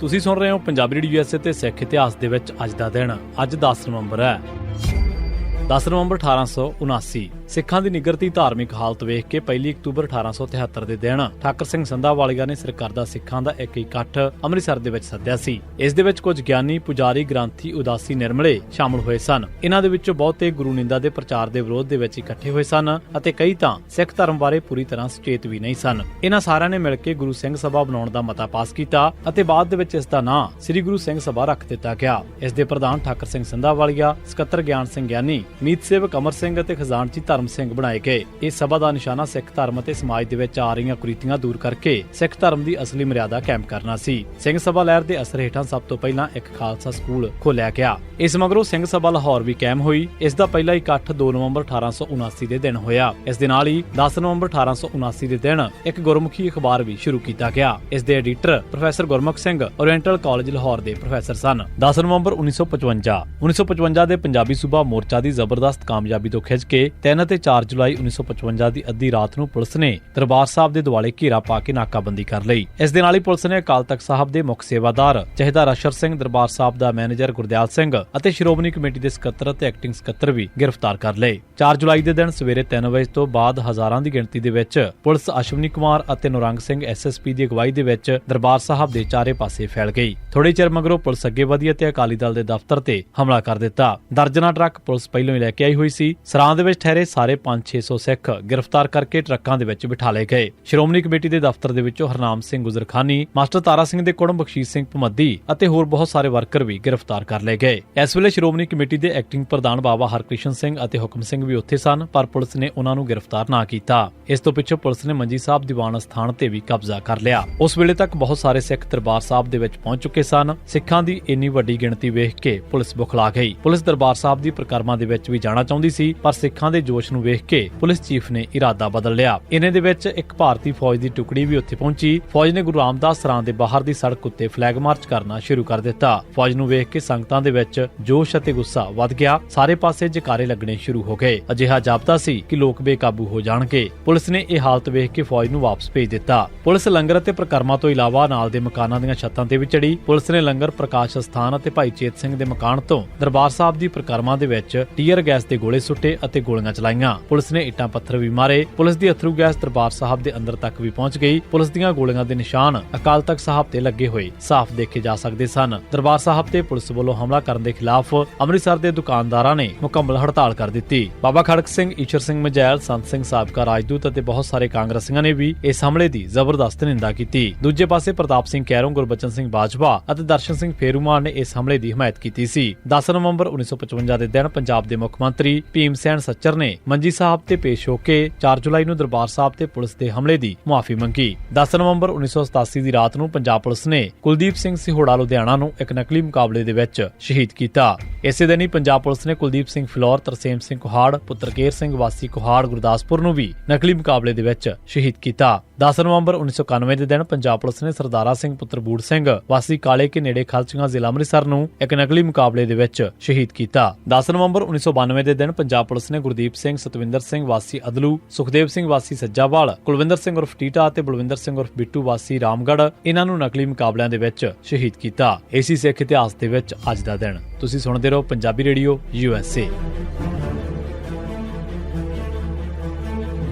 ਤੁਸੀਂ ਸੁਣ ਰਹੇ ਹੋ ਪੰਜਾਬੀ ਰੇਡੀਓ ਯੂਐਸਏ ਤੇ ਸਿੱਖ ਇਤਿਹਾਸ ਦੇ ਵਿੱਚ ਅੱਜ ਦਾ ਦਿਨ, ਅੱਜ 10 ਨਵੰਬਰ ਹੈ। 10 ਨਵੰਬਰ 1879 ਸਿੱਖਾਂ ਦੀ ਨਿਗਰਤੀ ਧਾਰਮਿਕ ਹਾਲਤ ਵੇਖ ਕੇ 1 ਅਕਤੂਬਰ 1873 ਦੇ ਦਿਨ ਠਾਕਰ ਸਿੰਘ ਸੰਧਾਵਾਲੀਆ ਨੇ ਸਰਕਾਰਦਾ ਸਿੱਖਾਂ ਦਾ ਇੱਕ ਇਕੱਠ ਅੰਮ੍ਰਿਤਸਰ ਦੇ ਵਿੱਚ ਸੱਦਿਆ ਸੀ। ਇਸ ਦੇ ਵਿੱਚ ਕੁਝ ਗਿਆਨੀ, ਪੁਜਾਰੀ, ਗ੍ਰੰਥੀ, ਉਦਾਸੀ, ਨਿਰਮਲੇ ਸ਼ਾਮਲ ਹੋਏ ਸਨ। ਇਹਨਾਂ ਦੇ ਵਿੱਚੋਂ ਬਹੁਤੇ ਗੁਰੂ ਨਿੰਦਾ ਦੇ ਪ੍ਰਚਾਰ ਦੇ ਵਿਰੋਧ ਦੇ ਵਿੱਚ ਇਕੱਠੇ ਹੋਏ ਸਨ ਅਤੇ ਕਈ ਤਾਂ ਸਿੱਖ ਧਰਮ ਬਾਰੇ ਪੂਰੀ ਤਰ੍ਹਾਂ ਸੁਚੇਤ ਵੀ ਨਹੀਂ ਸਨ। ਇਹਨਾਂ ਸਾਰਿਆਂ ਨੇ ਮਿਲ ਕੇ ਗੁਰੂ ਸਿੰਘ ਸਭਾ ਬਣਾਉਣ ਦਾ ਮਤਾ ਪਾਸ ਕੀਤਾ ਅਤੇ ਬਾਅਦ ਦੇ ਵਿੱਚ ਇਸ ਦਾ ਨਾਂ ਸ੍ਰੀ ਗੁਰੂ ਸਿੰਘ ਸਭਾ ਰੱਖ ਦਿੱਤਾ ਗਿਆ। ਇਸ ਦੇ ਪ੍ਰਧਾਨ ਠਾਕਰ ਸਿੰਘ ਸੰਧਾਵਾਲੀਆ ਸਕੱਤਰ ਗਿਆਨ ਸਿੰਘ ਗਿਆਨੀ, ਮੀਤ ਸੇਵਕ ਅਮਰ ਸਿੰਘ ਅਤੇ ਖਜ਼ਾਨਚੀ ਧਰਮ ਸਿੰਘ ਬਣਾਏ ਗਏ। ਇਸ ਸਭਾ ਦਾ ਨਿਸ਼ਾਨਾ ਸਿੱਖ ਧਰਮ ਅਤੇ ਸਮਾਜ ਦੇ ਵਿੱਚ ਆ ਰਹੀਆਂ ਕੁਰੀਤੀਆਂ ਦੂਰ ਕਰਕੇ ਸਿੱਖ ਧਰਮ ਦੀ ਅਸਲੀ ਮਰਿਆਦਾ ਕਾਇਮ ਕਰਨਾ ਸੀ। ਸਿੰਘ ਸਭਾ ਲਹਿਰ ਦੇ ਅਸਰ ਹੇਠਾਂ ਸਭ ਤੋਂ ਪਹਿਲਾਂ ਇੱਕ ਖਾਲਸਾ ਸਕੂਲ ਖੋਲ੍ਹਿਆ ਗਿਆ। ਇਸ ਮਗਰੋਂ ਸਿੰਘ ਸਭਾ ਲਾਹੌਰ ਵੀ ਕਾਇਮ ਹੋਈ। ਇਸ ਦਾ ਪਹਿਲਾ ਇਕੱਠ 2 ਨਵੰਬਰ 1879 ਦੇ ਦਿਨ ਹੋਇਆ। ਇਸ ਦੇ ਨਾਲ ਹੀ 10 ਨਵੰਬਰ 1879 ਦੇ ਦਿਨ ਇੱਕ ਗੁਰਮੁਖੀ ਅਖਬਾਰ ਵੀ ਸ਼ੁਰੂ ਕੀਤਾ ਗਿਆ। ਇਸ ਦੇ editor professor Gurmukh Singh oriental college Lahore ਦੇ ਪ੍ਰੋਫੈਸਰ ਸਨ। 10 ਨਵੰਬਰ 1955 1955 ਦੇ ਪੰਜਾਬੀ ਸੂਬਾ ਮੋਰਚਾ ਦੀ ਜ਼ਬਰਦਸਤ ਕਾਮਯਾਬੀ ਤੋਂ ਖਿੱਚ ਕੇ 3 ਅਤੇ 4 ਜੁਲਾਈ 1955 ਦੀ ਅੱਧੀ ਰਾਤ ਨੂੰ ਪੁਲਿਸ ਨੇ ਦਰਬਾਰ ਸਾਹਿਬ ਦੇ ਦੁਆਲੇ ਘੇਰਾ ਪਾ ਕੇ ਨਾਕਾਬੰਦੀ ਕਰ ਲਈ। ਇਸ ਦੇ ਨਾਲ ਹੀ ਪੁਲਿਸ ਨੇ ਅਕਾਲ ਤਖਤ ਸਾਹਿਬ ਦੇ ਮੁੱਖ ਸੇਵਾਦਾਰ ਜਹੇਦਾਰ ਅਸ਼ਰ ਸਿੰਘ, ਦਰਬਾਰ ਸਾਹਿਬ ਦਾ ਮੈਨੇਜਰ ਗੁਰਦਿਆਲ ਸਿੰਘ ਅਤੇ ਸ਼੍ਰੋਮਣੀ ਕਮੇਟੀ ਦੇ ਸਕੱਤਰ ਅਤੇ ਐਕਟਿੰਗ ਸਕੱਤਰ ਵੀ ਗ੍ਰਿਫਤਾਰ ਕਰ ਲਏ। 4 ਜੁਲਾਈ ਦੇ ਦਿਨ ਸਵੇਰੇ 3 ਵਜੇ ਤੋਂ ਬਾਅਦ ਹਜ਼ਾਰਾਂ ਦੀ ਗਿਣਤੀ ਦੇ ਵਿੱਚ ਪੁਲਿਸ ਅਸ਼ਵਨੀ ਕੁਮਾਰ ਅਤੇ ਨੁਰੰਗ ਸਿੰਘ ਐਸਐਸਪੀ ਦੀ ਅਗਵਾਈ ਦੇ ਵਿੱਚ ਦਰਬਾਰ ਸਾਹਿਬ ਦੇ ਚਾਰੇ ਪਾਸੇ ਫੈਲ ਗਈ। ਥੋੜੇ ਚਿਰ ਮਗਰੋਂ ਪੁਲਿਸ ਅੱਗੇ ਵਧੀ ਅਤੇ ਅਕਾਲੀ ਦਲ ਦੇ ਦਫ਼ਤਰ ਤੇ ਹਮਲਾ ਕਰ ਦਿੱਤਾ। ਦਰਜਨਾ ਟਰੱਕ ਪੁਲਿਸ ਪਹਿਲਾਂ ਹੀ ਲੈ ਕੇ ਆਈ ਹੋਈ ਸੀ। ਸਰਾਂ ਦੇ ਵਿੱਚ ਠਹਿਰੇ ਸਾਰੇ 5-600 ਸਿੱਖ ਗ੍ਰਿਫਤਾਰ ਕਰਕੇ ਟਰੱਕਾਂ ਦੇ ਵਿੱਚ ਬਿਠਾ ਲਏ ਗਏ। ਸ਼੍ਰੋਮਣੀ ਕਮੇਟੀ ਦੇ ਦਫ਼ਤਰ ਦੇ ਵਿੱਚੋਂ ਹਰਨਾਮ ਸਿੰਘ ਗੁਜ਼ਰਖਾਨੀ, ਮਾਸਟਰ ਤਾਰਾ ਸਿੰਘ ਦੇ ਕੁੜਮ ਬਖਸ਼ੀਸ਼ ਸਿੰਘ ਭਮੱਦੀ ਅਤੇ ਹੋਰ ਬਹੁਤ ਸਾਰੇ ਵਰਕਰ ਵੀ ਗ੍ਰਿਫਤਾਰ ਕਰ ਲਏ ਗਏ। ਇਸ ਵੇਲੇ ਸ਼੍ਰੋਮਣੀ ਕਮੇਟੀ ਦੇ ਐਕਟਿੰਗ ਪ੍ਰਧਾਨ ਬਾਬਾ ਹਰਕ੍ਰਿਸ਼ਨ ਸਿੰਘ ਅਤੇ ਹੁਕਮ ਸਿੰਘ ਵੀ ਉੱਥੇ ਸਨ, ਪਰ ਪੁਲਿਸ ਨੇ ਉਹਨਾਂ ਨੂੰ ਗ੍ਰਿਫਤਾਰ ਨਾ ਕੀਤਾ। ਇਸ ਤੋਂ ਪਿੱਛੋਂ ਪੁਲਿਸ ਨੇ ਮੰਜੀ ਸਾਹਿਬ ਦੀਵਾਨ ਸਥਾਨ ਤੇ ਵੀ ਕਬਜ਼ਾ ਕਰ ਲਿਆ। ਉਸ ਵੇਲੇ ਤੱਕ ਬਹੁਤ ਸਾਰੇ ਸਿੱਖ ਦਰਬਾਰ ਸਾਹਿਬ ਦੇ ਵਿੱਚ ਪਹੁੰਚ ਚੁੱਕੇ ਸਨ। ਸਿੱਖਾਂ ਦੀ ਇੰਨੀ ਵੱਡੀ ਗਿਣਤੀ ਵੇਖ ਕੇ ਪੁਲਿਸ ਬੁਖਲਾ ਗਈ। ਪੁਲਿਸ ਦਰਬਾਰ ਸਾਹਿਬ ਦੀ ਪ੍ਰਕਰਮਾ ਦੇ ਵਿੱਚ ਵੀ ਜਾਣਾ ਚਾਹੁੰਦੀ ਸੀ, ਪਰ ਸਿੱਖਾਂ ਦੇ ਜੋਸ਼ ਨੂੰ ਵੇਖ ਕੇ ਪੁਲਿਸ ਚੀਫ ਨੇ ਇਰਾਦਾ ਬਦਲ ਲਿਆ। ਇਨੇ ਦੇ ਵਿੱਚ ਇੱਕ ਭਾਰਤੀ ਫੌਜ ਦੀ ਟੁਕੜੀ ਵੀ ਉੱਥੇ ਪਹੁੰਚੀ। ਫੌਜ ਨੇ ਗੁਰੂ ਰਾਮਦਾਸ ਸਰਾਂ ਦੇ ਬਾਹਰ ਦੀ ਸੜਕ ਉੱਤੇ ਫਲੈਗ ਮਾਰਚ ਕਰਨਾ ਸ਼ੁਰੂ ਕਰ ਦਿੱਤਾ। ਫੌਜ ਨੂੰ ਵੇਖ ਕੇ ਸੰਗਤਾਂ ਦੇ ਵਿੱਚ ਜੋਸ਼ ਅਤੇ ਗੁੱਸਾ ਵੱਧ ਗਿਆ। ਸਾਰੇ ਪਾਸੇ ਜਕਾਰੇ ਲੱਗਣੇ ਸ਼ੁਰੂ ਹੋ ਗਏ। ਅਜਿਹਾ ਜਾਪਦਾ ਸੀ ਕਿ ਲੋਕ ਬੇਕਾਬੂ ਹੋ ਜਾਣਗੇ। ਪੁਲਿਸ ਨੇ ਇਹ ਹਾਲਤ ਵੇਖ ਕੇ ਫੌਜ ਨੂੰ ਵਾਪਸ ਭੇਜ ਦਿੱਤਾ। ਪੁਲਿਸ ਲੰਗਰ ਅਤੇ ਪ੍ਰਕਰਮਾ ਤੋਂ ਇਲਾਵਾ ਨਾਲ ਦੇ ਮਕਾਨਾਂ ਦੀਆਂ ਛੱਤਾਂ ਤੇ ਵੀ ਚੜੀ ਪੁਲਿਸ ਨੇ ਲੰਗਰ, ਪ੍ਰਕਾਸ਼ ਸਥਾਨ ਅਤੇ ਭਾਈ ਚੇਤ ਸਿੰਘ ਦੇ ਮਕਾਨ ਤੋਂ ਦਰਬਾਰ ਸਾਹਿਬ ਦੀ ਪ੍ਰਕਰਮਾ ਦੇ ਵਿੱਚ ਟੀਅਰ ਗੈਸ ਦੇ ਗੋਲੇ ਸੁੱਟੇ ਅਤੇ ਗੋਲੀਆਂ ਚਲਾਈਆਂ। ਪੁਲਿਸ ਨੇ ਇੱਟਾਂ ਪੱਥਰ ਵੀ ਮਾਰੇ। ਪੁਲਿਸ ਦੀ ਅਥਰੂ ਗੈਸ ਦਰਬਾਰ ਸਾਹਿਬ ਦੇ ਅੰਦਰ ਤੱਕ ਵੀ ਪਹੁੰਚ ਗਈ। ਪੁਲਿਸ ਦੀਆਂ ਗੋਲੀਆਂ ਦੇ ਨਿਸ਼ਾਨ ਅਕਾਲ ਤਖਤ ਸਾਹਿਬ ਤੇ ਲੱਗੇ ਹੋਏ। ਸਾਫ਼ ਦੇਖੇ ਜਾ ਸਕਦੇ ਸਨ। ਦਰਬਾਰ ਸਾਹਿਬ ਤੇ ਪੁਲਿਸ ਵੱਲੋਂ ਹਮਲਾ ਕਰਨ ਦੇ ਖਿਲਾਫ ਅੰਮ੍ਰਿਤਸਰ ਦੇ ਦੁਕਾਨਦਾਰਾਂ ਨੇ ਮੁਕੰਮਲ ਹੜਤਾਲ ਕਰ ਦਿੱਤੀ। ਬਾਬਾ ਖੜਕ ਸਿੰਘ, ਈਸ਼ਰ ਸਿੰਘ ਮਜੈਲ, ਸੰਤ ਸਿੰਘ ਸਾਬਕਾ ਰਾਜਦੂਤ ਅਤੇ ਬਹੁਤ ਸਾਰੇ ਕਾਂਗਰਸੀਆਂ ਨੇ ਵੀ ਇਸ ਹਮਲੇ ਦੀ ਜ਼ਬਰਦਸਤ ਨਿੰਦਾ ਕੀਤੀ। ਦੂਜੇ ਪਾਸੇ ਪ੍ਰਤਾਪ ਸਿੰਘ ਕੈਰੋਂ, ਗੁਰਬਚਨ ਸਿੰਘ ਬਾਜਵਾ ਅਤੇ ਦਰਸ਼ਨ ਸਿੰਘ ਫੇਰੂਮਾਨ ਨੇ ਇਸ ਹਮਲੇ ਦੀ ਹਮਾਇਤ ਕੀਤੀ ਸੀ। 10 ਨਵੰਬਰ 1955 ਦੇ ਦਿਨ ਪੰਜਾਬ ਦੇ ਮੁੱਖ ਮੰਤਰੀ ਭੀਮ ਸੈਨ ਸੱਚਰ ਨੇ ਮੰਜੀ ਸਾਹਿਬ ਤੇ ਪੇਸ਼ ਹੋ ਕੇ 4 ਜੁਲਾਈ ਨੂੰ ਦਰਬਾਰ ਸਾਹਿਬ ਤੇ ਪੁਲਿਸ ਦੇ ਹਮਲੇ ਦੀ ਮੁਆਫੀ ਮੰਗੀ। 10 ਨਵੰਬਰ 1987 ਦੀ ਰਾਤ ਨੂੰ ਪੰਜਾਬ ਪੁਲਿਸ ਨੇ ਕੁਲਦੀਪ ਸਿੰਘ ਸਿਹੋੜਾ ਲੁਧਿਆਣਾ ਨੂੰ ਇੱਕ ਨਕਲੀ ਮੁਕਾਬਲੇ ਦੇ ਵਿੱਚ ਸ਼ਹੀਦ ਕੀਤਾ। ਇਸੇ ਦਿਨ ਹੀ ਪੰਜਾਬ ਪੁਲਿਸ ਨੇ ਕੁਲਦੀਪ ਸਿੰਘ ਫਲੋਰ, ਤਰਸੇਮ ਸਿੰਘ ਕੁਹਾੜ ਪੁੱਤਰਕੇਰ ਸਿੰਘ, ਵਾਸੀ ਕੁਹਾੜ, ਗੁਰਦਾਸਪੁਰ ਨੂੰ ਵੀ ਨਕਲੀ ਮੁਕਾਬਲੇ ਦੇ ਵਿੱਚ ਸ਼ਹੀਦ ਕੀਤਾ। 10 ਨਵੰਬਰ 1991 ਦੇ ਦਿਨ ਪੰਜਾਬ ਪੁਲਿਸ ਨੇ ਸਰਦਾਰਾ ਸਿੰਘ ਪੁੱਤਰ ਬੂੜ ਸਿੰਘ, ਵਾਸੀ ਕਾਲੇ ਕੇ ਨੇੜੇ ਖਲਚੀਆਂ ਜ਼ਿਲ੍ਹਾ ਅੰਮ੍ਰਿਤਸਰ ਨੂੰ ਇੱਕ ਨਕਲੀ ਮੁਕਾਬਲੇ ਦੇ ਵਿੱਚ ਸ਼ਹੀਦ ਕੀਤਾ। 10 ਨਵੰਬਰ 1992 ਦੇ ਦਿਨ ਪੰਜਾਬ ਪੁਲਿਸ ਨੇ ਗੁਰਦੀਪ ਸਿੰਘ, ਸਤਵਿੰਦਰ ਸਿੰਘ, ਵਾਸੀ ਅਦਲੂ, ਸੁਖਦੇਵ ਸਿੰਘ, ਵਾਸੀ ਸੱਜਾਵਾਲ, ਕੁਲਵਿੰਦਰ ਸਿੰਘ ਉਰਫ ਟੀਟਾ ਅਤੇ ਬਲਵਿੰਦਰ ਸਿੰਘ ਉਰਫ ਬਿੱਟੂ, ਵਾਸੀ ਰਾਮਗੜ੍ਹ ਇਹਨਾਂ ਨੂੰ ਨਕਲੀ ਮੁਕਾਬਲਿਆਂ ਦੇ ਵਿੱਚ ਸ਼ਹੀਦ ਕੀਤਾ। ਏਸੀ ਸਿੱਖ ਇਤਿਹਾਸ ਦੇ ਵਿੱਚ ਅੱਜ ਦਾ ਦਿਨ। ਤੁਸੀਂ ਸੁਣਦੇ ਰਹੋ ਪੰਜਾਬੀ ਰੇਡੀਓ ਯੂਐਸਏ